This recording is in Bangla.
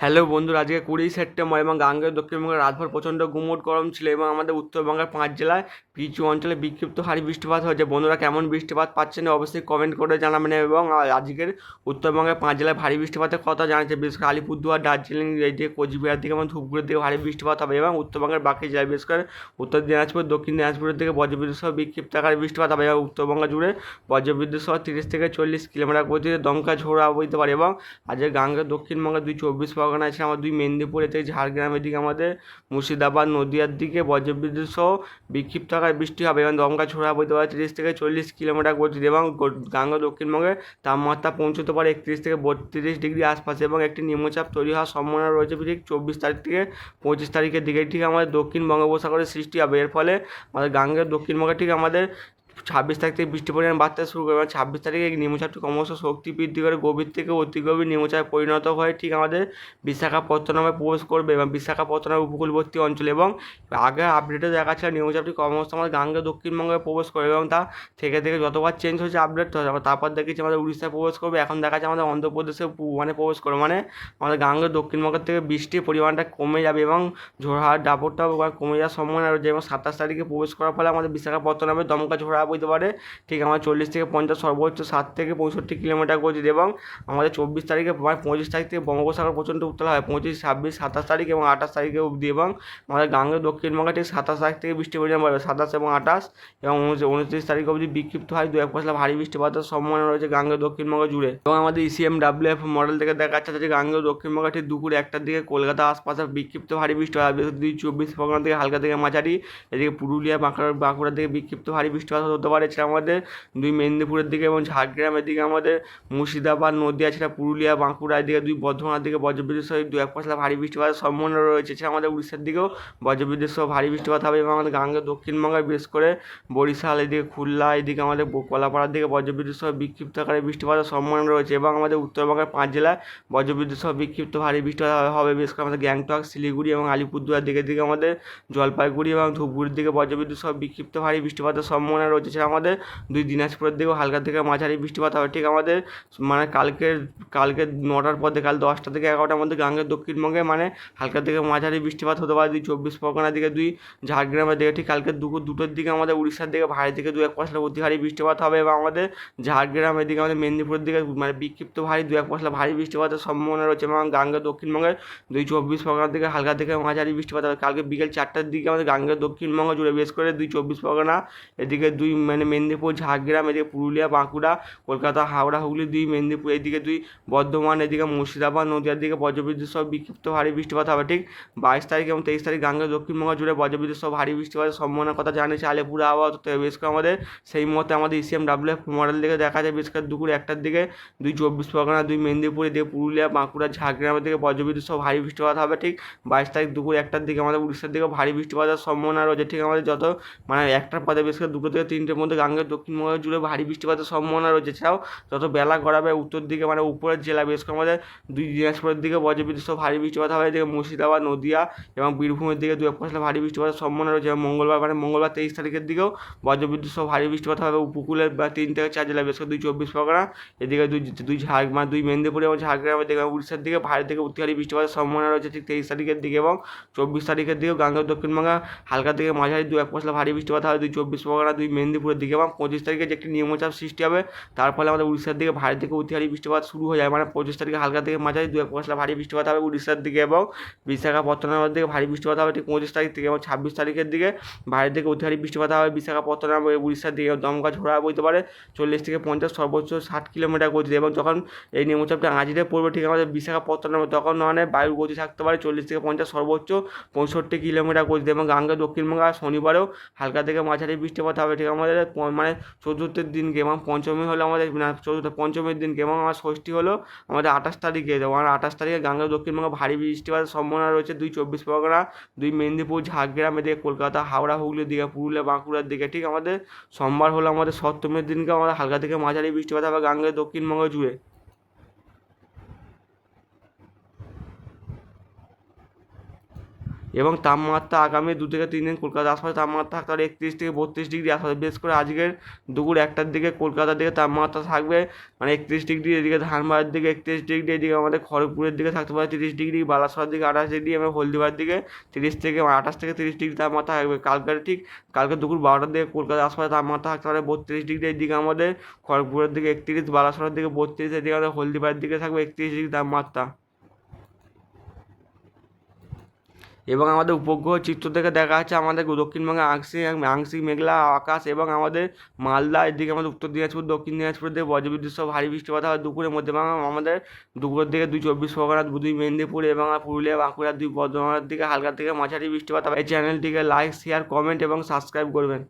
হ্যালো বন্ধুরা, আজকে কুড়ি সেপ্টেম্বর এবং গাঙ্গেয় দক্ষিণবঙ্গের রাতভর প্রচণ্ড গুমোট গরম ছিল এবং আমাদের উত্তরবঙ্গের পাঁচ জেলায় কিছু অঞ্চলে বিক্ষিপ্ত হারি বৃষ্টিপাত হয়েছে। বন্ধুরা, কেমন বৃষ্টিপাত পাচ্ছেন অবশ্যই কমেন্ট করে জানাবেন এবং আজকের উত্তরবঙ্গের পাঁচ জেলায় ভারী বৃষ্টিপাতের কথা জানাচ্ছে, বিশেষ করে আলিপুরদুয়ার, দার্জিলিং, এই যে কোচবিহার দিকে এবং ধূপগুড়ির দিকে ভারী বৃষ্টিপাত হবে এবং উত্তরবঙ্গের বাকি জেলায়, বিশেষ করে উত্তর দিনাজপুর, দক্ষিণ দিনাজপুরের দিকে বজ্রবিদ্যুৎ সহ বিক্ষিপ্ত আকারে বৃষ্টিপাত হবে এবং উত্তরবঙ্গ জুড়ে বজ্রবিদ্যুৎ সহ তিরিশ থেকে চল্লিশ কিলোমিটার গতিতে দমকা ঝোড়া বইতে পারে এবং আজকে গাঙ্গের দক্ষিণবঙ্গের দুই চব্বিশ পরগনা আছে আমার দুই মেদিনীপুরের থেকে ঝাড়গ্রামের দিকে আমাদের, মুর্শিদাবাদ, নদিয়ার দিকে, বজ্রবিদ্যুৎ সহ বিক্ষিপ্ত আকারে বৃষ্টি হবে এবং দমকা ছোড়া বইতে পারে তিরিশ থেকে চল্লিশ কিলোমিটার গতিতে এবং গো- গাঙ্গেয় দক্ষিণবঙ্গে তাপমাত্রা পৌঁছতে পারে একত্রিশ থেকে বত্রিশ ডিগ্রি আশপাশে এবং একটি নিম্নচাপ তৈরি হওয়ার সম্ভাবনা রয়েছে ঠিক চব্বিশ তারিখ থেকে পঁচিশ তারিখের দিকে। ঠিক আমাদের দক্ষিণ বঙ্গোপসাগরের সৃষ্টি হবে। এর ফলে আমাদের গাঙ্গেয় দক্ষিণবঙ্গে ঠিক আমাদের ছাব্বিশ তারিখ থেকে বৃষ্টির পরিমাণ বাড়তে শুরু করবে এবং ছাব্বিশ তারিখে নিম্নচাপটি ক্রমশ শক্তি বৃদ্ধি করে, গভীর থেকে অতি গভীর নিম্নচাপে পরিণত হয়ে ঠিক আমাদের বিশাখাপত্তনমে প্রবেশ করবে, এবং বিশাখাপত্তনম উপকূলবর্তী অঞ্চলে, এবং আগে আপডেটে দেখা ছিল নিম্নচাপটি ক্রমশ আমাদের গাঙ্গে দক্ষিণবঙ্গে প্রবেশ করবে, এবং তা থেকে থেকে যতবার চেঞ্জ হয়েছে আপডেট তারপর দেখেছি আমাদের উড়িষ্যায় প্রবেশ করবে, এখন দেখা যাচ্ছে আমাদের অন্ধ্রপ্রদেশে মানে প্রবেশ করবে মানে আমাদের গাঙ্গে দক্ষিণবঙ্গের থেকে বৃষ্টির পরিমাণটা কমে যাবে, এবং ঝোড়া দাপটটাও কমে যাওয়ার সম্ভাবনা রয়েছে, এবং সাতাশ তারিখে প্রবেশ করার ফলে আমাদের বিশাখাপত্তনমে দমকা ঝোড়া বইতে পারে। ঠিক আমার চল্লিশ থেকে পঞ্চাশ, সর্বোচ্চ ষাট থেকে পঁয়ষট্টি কিলোমিটার গতিতে এবং আমাদের চব্বিশ তারিখে মানে পঁচিশ তারিখ থেকে বঙ্গোপসাগর প্রচণ্ড উত্তাল হয় পঁচিশ, ছাব্বিশ, সাতাশ তারিখ এবং আঠাশ তারিখে অবধি এবং আমাদের গাঙ্গেয় দক্ষিণবঙ্গে ঠিক সাতাশ তারিখ থেকে বৃষ্টি পরিমাণ বাড়বে। সাতাশ এবং আঠাশ এবং উনত্রিশ- তারিখ অবধি বিক্ষিপ্ত হয়। দু এক পশলা ভারী বৃষ্টিপাতের সম্ভাবনা রয়েছে গাঙ্গেয় দক্ষিণবঙ্গ জুড়ে। এবং আমাদের ইসিএম ডাব্লিউ এফ মডেল থেকে দেখা যাচ্ছে যে গাঙ্গেয় দক্ষিণবঙ্গে ঠিক দুপুর একটার দিকে কলকাতা আশপাশে বিক্ষিপ্ত ভারী বৃষ্টি হয় দুই চব্বিশ পরগনা থেকে হালকা থেকে মাঝারি, এদিকে পুরুলিয়া, বাঁকুড়া, বাঁকুড়ার দিকে বিক্ষিপ্ত ভারী বৃষ্টিপাত হতে পারে এছাড়া আমাদের, দুই মেদিনীপুরের দিকে এবং ঝাড়গ্রামের দিকে আমাদের, মুর্শিদাবাদ, নদিয়া ছাড়া পুরুলিয়া বাঁকুড়া এদিকে দুই বর্ধমানের দিকে বজ্রবিদ্যুৎ সহ দু এক পশলা ভারী বৃষ্টিপাতের সম্ভাবনা রয়েছে। এছাড়া আমাদের উড়িষ্যার দিকেও বজ্রবিদ্যুৎ সহ ভারী বৃষ্টিপাত হবে এবং আমাদের গাঙ্গে দক্ষিণবঙ্গে বিশেষ করে বরিশাল, এদিকে খুলনা, এদিকে আমাদের কলাপাড়ার দিকে বজ্রবিদ্যুৎ সহ বিক্ষিপ্ত আকারে বৃষ্টিপাতের সম্ভাবনা রয়েছে এবং আমাদের উত্তরবঙ্গের পাঁচ জেলায় বজ্রবিদ্যুৎ সহ বিক্ষিপ্ত ভারী বৃষ্টিপাত হবে- হবে বিশেষ করে আমাদের গ্যাংটক, শিলিগুড়ি এবং আলিপুরদুয়ার দিকে দিকে আমাদের জলপাইগুড়ি এবং ধূপগুড়ির দিকে বজ্রবিদ্যুৎ সহ বিক্ষিপ্ত ভারী বৃষ্টিপাতের সম্ভাবনা রয়েছে। এছাড়া আমাদের দুই দিনাজপুরের দিকেও হালকা থেকে মাঝারি বৃষ্টিপাত হবে। ঠিক আমাদের মানে কালকের কালকে নটার পর কাল দশটা থেকে এগারোটার মধ্যে গাঙ্গের দক্ষিণবঙ্গে মানে হালকা থেকে মাঝারি বৃষ্টিপাত হতে পারে। দুই চব্বিশ পরগনার দিকে, দুই ঝাড়গ্রামের দিকে। ঠিক কালকে দুপুর দুটোর দিকে আমাদের উড়িষ্যার দিকে ভারী থেকে দু এক পশলা অতি ভারী বৃষ্টিপাত হবে এবং আমাদের ঝাড়গ্রামের দিকে, আমাদের মেদিনীপুরের দিকে মানে বিক্ষিপ্ত ভারী দু এক পশলা ভারী বৃষ্টিপাতের সম্ভাবনা রয়েছে এবং গাঙ্গের দক্ষিণবঙ্গের দুই চব্বিশ পরগনার দিকে হালকা থেকে মাঝারি বৃষ্টিপাত হবে। কালকে বিকেল চারটার দিকে আমাদের গাঙ্গের দক্ষিণবঙ্গ জুড়ে বেশ করে দুই চব্বিশ পরগনা, এদিকে দুই মানে মেদিনীপুর, ঝাড়গ্রাম, এদিকে পুরুলিয়া, বাঁকুড়া, কলকাতা, হাওড়া, হুগলি, দুই মেদিনীপুর, এদিকে দুই বর্ধমান, এদিকে মুর্শিদাবাদ, নদীয়ার দিকে বজ্রবিদ্যুৎ সহ বিক্ষিপ্ত ভারী বৃষ্টিপাত হবে। ঠিক বাইশ তারিখ এবং তেইশ তারিখ গাঙ্গেয় দক্ষিণবঙ্গ জুড়ে বজ্রবিদ্যুৎ সহ ভারী বৃষ্টিপাতের সম্ভাবনার কথা জানিয়েছে আলিপুর আবহাওয়া তো বেশ করে আমাদের সেই মতে আমাদের ইসিএম ডাব্লিউ এফ মডেল দিকে দেখা যায় বেশ করে দুপুর একটার দিকে দুই চব্বিশ পরগনা, দুই মেদিনীপুর, এদিকে পুরুলিয়া, বাঁকুড়া, ঝাড়গ্রামের দিকে বজ্রবিদ্যুৎ সহ ভারী বৃষ্টিপাত হবে। ঠিক বাইশ তারিখ দুপুর একটার দিকে আমাদের উড়িষ্যার দিকে ভারী বৃষ্টিপাতের সম্ভাবনা রয়েছে। ঠিক আমাদের যত মানে একটার পদে বেশ করে দুটো থেকে তিনটের মধ্যে গাঙ্গের দক্ষিণবঙ্গ জুড়ে ভারী বৃষ্টিপাতের সম্ভাবনা রয়েছে। এছাড়াও যত বেলা গড়াবে উত্তর দিকে মানে উপরের জেলা বেশ করে আমাদের দুই দিনাজপুরের দিকে বজ্রবিদ্যুৎ ভারী বৃষ্টিপাত হবে, এদিকে মুর্শিদাবাদ, নদিয়া এবং বীরভূমের দিকে দু এক পশলা ভারী বৃষ্টিপাতের সম্ভাবনা রয়েছে। এবং মঙ্গলবার মানে মঙ্গলবার তেইশ তারিখের দিকেও বজ্রবিদ্যুৎ সহ ভারী বৃষ্টিপাত হবে। উপকূলের বা তিন থেকে চার জেলা, বেশ করে দুই চব্বিশ পরগনা, এদিকে দুই দুই ঝাড় মানে দুই মেদিনীপুর এবং ঝাড়গ্রামের দিকে উড়িষ্যার দিকে ভারী থেকে অতি ভারী বৃষ্টিপাতের সম্ভাবনা রয়েছে ঠিক তেইশ তারিখের দিকে এবং চব্বিশ তারিখের দিকেও গাঙ্গেয় দক্ষিণবঙ্গে হালকা থেকে মাঝারি দু এক পশলা ভারী বৃষ্টিপাত হবে। দুই চব্বিশ পরগনা, দুই মেদিনীপুরের দিকে এবং পঁচিশ তারিখে যে একটি নিম্নচাপ সৃষ্টি হবে, তার ফলে আমাদের উড়িষ্যার দিকে ভারী থেকে অতি ভারী বৃষ্টিপাত শুরু হয়ে যায়। মানে পঁচিশ তারিখে হালকা থেকে মাঝারি, দু এক পশলা ভারী বৃষ্টিপাত হবে উড়িষ্যার দিকে এবং বিশাখাপত্তনমের দিকে ভারী বৃষ্টিপাত হবে ঠিক পঁচিশ তারিখ থেকে এবং ছাব্বিশ তারিখের দিকে ভারী থেকে অতি ভারী বৃষ্টিপাত হবে বিশাখাপত্তনম উড়িষ্যার দিকে দমকা ঝোড়া বইতে পারে চল্লিশ থেকে পঞ্চাশ সর্বোচ্চ ষাট কিলোমিটার গতিতে এবং যখন এই নিম্নচাপটা আঁচড়ে পড়বে ঠিক আমাদের বিশাখাপত্তনমে তখন মানে বায়ুর গতি থাকতে পারে চল্লিশ থেকে পঞ্চাশ সর্বোচ্চ পঁয়ষট্টি কিলোমিটার গতিতে এবং গাঙ্গে দক্ষিণবঙ্গে আর শনিবারেও হালকা থেকে মাঝারি বৃষ্টিপাত হবে ঠিক আমাদের মানে চতুর্থের দিনকে এবং পঞ্চমী হলো আমাদের চতুর্থ, পঞ্চমীর দিনকে এবং আমার ষষ্ঠী হলো আমাদের আঠাশ তারিখে আমার আঠাশ তারিখে গাঙ্গা দক্ষিণবঙ্গে ভারী বৃষ্টিপাতের সম্ভাবনা রয়েছে। দুই চব্বিশ পরগনা, দুই মেদিনীপুর ঝাড়গ্রাম এদিকে কলকাতা, হাওড়া, হুগলির দিকে, পুরুলিয়া, বাঁকুড়ার দিকে। ঠিক আমাদের সোমবার হলো আমাদের সপ্তমীর দিনকে আমাদের হালকা থেকে মাঝারি বৃষ্টিপাত হবে গাঙ্গে দক্ষিণবঙ্গ জুড়ে। এবং তাপমাত্রা আগামী দু থেকে তিন দিন কলকাতার আশপাশে তাপমাত্রা থাকতে পারে একত্রিশ থেকে বত্রিশ ডিগ্রি আশপাশে। বিশেষ করে আজকের দুপুর একটার দিকে কলকাতার দিকে তাপমাত্রা থাকবে মানে একত্রিশ ডিগ্রি, এদিকে ধানবাদের দিকে একত্রিশ ডিগ্রি, এদিকে আমাদের খড়গপুরের দিকে থাকতে পারে তিরিশ ডিগ্রি বালাসোয়ার দিকে আঠাশ ডিগ্রি, এবং হলদিবার দিকে তিরিশ থেকে আঠাশ থেকে তিরিশ ডিগ্রি তাপমাত্রা থাকবে। কালকের ঠিক, কালকে দুপুর বারোটার দিকে কলকাতার আশপাশে তাপমাত্রা থাকতে পারে বত্রিশ ডিগ্রি, এদিকে আমাদের খড়গপুরের দিকে একত্রিশ বালাসোয়ার দিকে বত্রিশ, এদিকে আমাদের হলদিবাড়ির দিকে থাকবে একত্রিশ ডিগ্রি তাপমাত্রা। এবং আমাদের উপগ্রহ চিত্র থেকে দেখা যাচ্ছে আমাদের দক্ষিণবঙ্গে আংশিক আংশিক মেঘলা আকাশ এবং আমাদের মালদা, এদিকে আমাদের উত্তর দিনাজপুর, দক্ষিণ দিনাজপুর দিয়ে বজ্রবিদ্যুৎ সহ ভারী বৃষ্টিপাত হয় দুপুরের মধ্যে এবং আমাদের দুপুরের দিকে দুই চব্বিশ পরগনা দুই মেদিনীপুর এবং পুরুলিয়া, বাঁকুড়া, দুই বর্ধমানের দিকে হালকা থেকে মাঝারি বৃষ্টিপাত হবে। এই চ্যানেলটিকে লাইক শেয়ার কমেন্ট এবং সাবস্ক্রাইব করবেন।